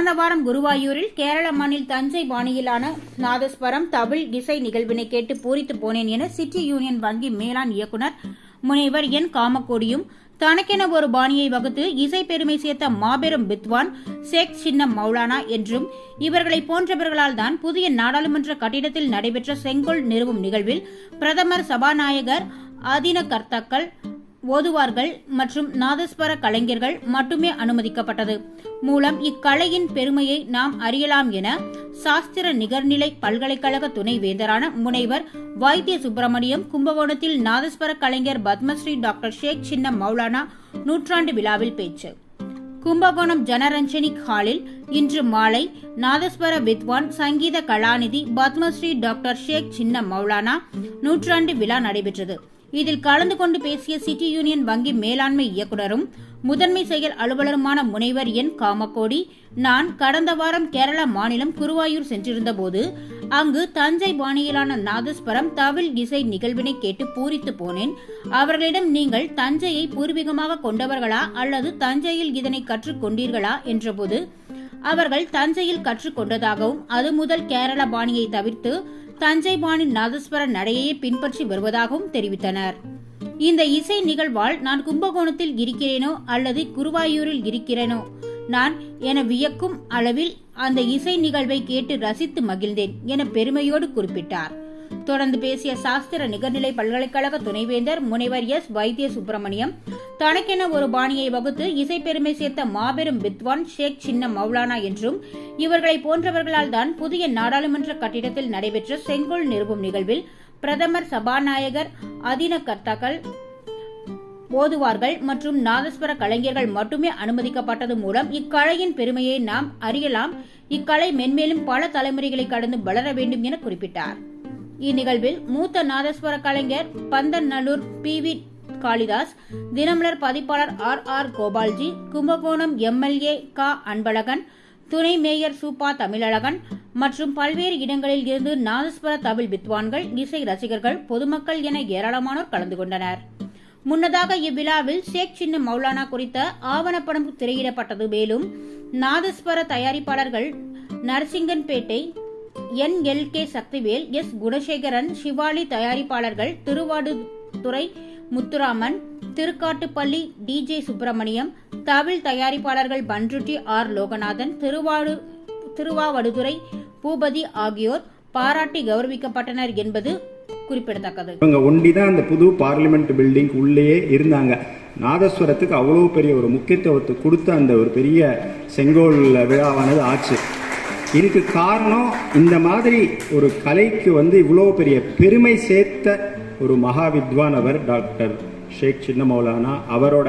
கடந்த வாரம் குருவாயூரில் கேரள மண்ணில் தஞ்சை பாணியிலான நாதஸ்வரம் தபிள் இசை நிகழ்வினை கேட்டு பூரித்து போனேன் என சிட்டி யூனியன் வங்கி மேலாண் இயக்குனர் முனைவர் என் காமக்கோடியும் தனக்கென ஒரு பாணியை வகுத்து இசை பெருமை சேர்த்த மாபெரும் வித்வான் ஷேக் சின்ன மௌலானா என்றும் இவர்களை போன்றவர்களால் தான் புதிய நாடாளுமன்ற கட்டிடத்தில் நடைபெற்ற செங்கோல் நிறுவும் நிகழ்வில் பிரதமர் சபாநாயகர் ஆதீன கர்த்தாக்கள் ஓதுவார்கள் மற்றும் நாதஸ்வர கலைஞர்கள் மட்டுமே அனுமதிக்கப்பட்டது. மூலம் இக்கலையின் பெருமையை நாம் அறியலாம் என சாஸ்திர நிகர்நிலை பல்கலைக்கழக துணைவேந்தரான முனைவர் வைத்திய சுப்பிரமணியம் கும்பகோணத்தில் நாதஸ்வர கலைஞர் பத்மஸ்ரீ டாக்டர் ஷேக் சின்ன மௌலானா நூற்றாண்டு விழாவில் பேச்சு. கும்பகோணம் ஜனரஞ்சனி ஹாலில் இன்று மாலை நாதஸ்வர வித்வான் சங்கீத கலாநிதி பத்மஸ்ரீ டாக்டர் ஷேக் சின்ன மௌலானா நூற்றாண்டு விழா நடைபெற்றது. இதில் கலந்து கொண்டு பேசிய சிட்டி யூனியன் வங்கி மேலாண்மை இயக்குனரும் முதன்மை செயல் அலுவலருமான முனைவர் என் காமக்கோடி நான் கடந்த வாரம் கேரள மாநிலம் குருவாயூர் சென்றிருந்தபோது அங்கு தஞ்சை பாணியிலான நாதஸ்வரம் தவில் இசை நிகழ்வினை கேட்டு பூரித்து போனேன். அவர்களிடம் நீங்கள் தஞ்சையை பூர்வீகமாக கொண்டவர்களா அல்லது தஞ்சையில் இதனை கற்றுக்கொண்டீர்களா என்றபோது அவர்கள் தஞ்சையில் கற்றுக்கொண்டதாகவும் அது முதல் கேரள பாணியை தவிர்த்து தஞ்சை பாணி நாதஸ்வர நடையையே பின்பற்றி வருவதாகவும் தெரிவித்தனர். இந்த இசை நிகழ்வால் நான் கும்பகோணத்தில் இருக்கிறேனோ அல்லது குருவாயூரில் இருக்கிறேனோ நான் என வியக்கும் அளவில் அந்த இசை நிகழ்வை கேட்டு ரசித்து மகிழ்ந்தேன் என பெருமையோடு குறிப்பிட்டார். தொடர்ந்து பேசிய சாஸ்திர நிகர்நிலை பல்கலைக்கழக துணைவேந்தர் முனைவர் எஸ் வைத்திய சுப்பிரமணியம் தனக்கென ஒரு பாணியை வகுத்து இசை பெருமை சேர்த்த மாபெரும் வித்வான் ஷேக் சின்ன மௌலானா என்றும் இவர்களை போன்றவர்களால் தான் புதிய நாடாளுமன்ற கட்டிடத்தில் நடைபெற்ற செங்கோல் நிறுவும் நிகழ்வில் பிரதமர் சபாநாயகர் அதீன கர்த்தாக்கள் ஓதுவார்கள் மற்றும் நாதஸ்வர கலைஞர்கள் மட்டுமே அனுமதிக்கப்பட்டது மூலம் இக்கலையின் பெருமையை நாம் அறியலாம். இக்கலை மென்மேலும் பல தலைமுறைகளை கடந்து வளர வேண்டும் என குறிப்பிட்டார். இந்நிகழ்வில் மூத்த நாதஸ்வர கலைஞர் Pandanallur P V Kalidas Dinamalar பதிப்பாளர் R R Gopalji Kumbakonam MLA K Anbazhagan துணை மேயர் சூப்பா தமிழழகன் மற்றும் பல்வேறு இடங்களில் இருந்து நாதஸ்வர தமிழ் வித்வான்கள் இசை ரசிகர்கள் பொதுமக்கள் என ஏராளமானோர் கலந்து கொண்டனர். முன்னதாக இவ்விழாவில் ஷேக் சின்ன மௌலானா குறித்த ஆவணப்படம் திரையிடப்பட்டது. மேலும் நாதஸ்வர தயாரிப்பாளர்கள் Narasinganpettai N L K Sakthivel S. Gunasekaran Sivali தயாரிப்பாளர்கள் திருவாடுதுறை முத்துராமன் திருக்காட்டுப்பள்ளி டிஜே சுப்பிரமணியம் தமிழ் தயாரிப்பாளர்கள் பன்ருட்டி ஆர். லோகநாதன் திருவாடு திருவாவடுதுறை பூபதி ஆகியோர் பாராட்டி கௌரவிக்கப்பட்டனர் என்பது குறிப்பிடத்தக்கது. இவங்க ஒண்டி தான் அந்த புது பார்லிமெண்ட் பில்டிங் உள்ளேயே இருந்தாங்க. நாதஸ்வரத்துக்கு அவ்வளோ பெரிய ஒரு முக்கியத்துவத்தை கொடுத்த அந்த ஒரு பெரிய செங்கோல் விழாவானது ஆச்சு. இதுக்கு காரணம் இந்த மாதிரி ஒரு கலைக்கு வந்து இவ்வளோ பெரிய பெருமை சேர்த்த ஒரு மகா வித்வான் அவர் டாக்டர் ஷேக் சின்ன மௌலானா அவரோட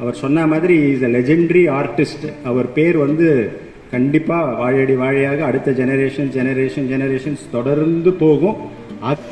அவர் சொன்ன மாதிரி இஸ் அ லெஜெண்டரி ஆர்டிஸ்ட் அவர் பேர் வந்து கண்டிப்பாக வாழையடி வாழையாக அடுத்த ஜெனரேஷன் ஜெனரேஷன் ஜெனரேஷன்ஸ் தொடர்ந்து போகும். அது